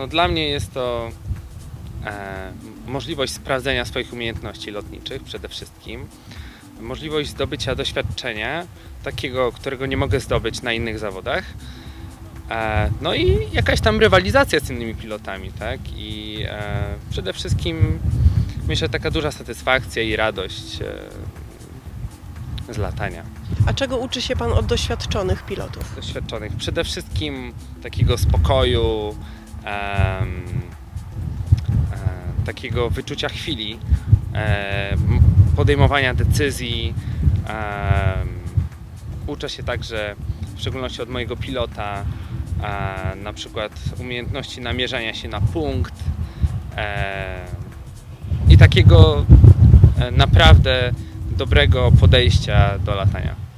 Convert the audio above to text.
No dla mnie jest to e, możliwość sprawdzenia swoich umiejętności lotniczych przede wszystkim, możliwość zdobycia doświadczenia, takiego, którego nie mogę zdobyć na innych zawodach. E, no i jakaś tam rywalizacja z innymi pilotami, tak? I e, przede wszystkim myślę taka duża satysfakcja i radość e, z latania. A czego uczy się Pan od doświadczonych pilotów? doświadczonych. Przede wszystkim takiego spokoju, takiego wyczucia chwili, em, podejmowania decyzji. uczę się także, w szczególności od mojego pilota, e, na przykład umiejętności namierzania się na punkt e, i takiego e, naprawdę dobrego podejścia do latania.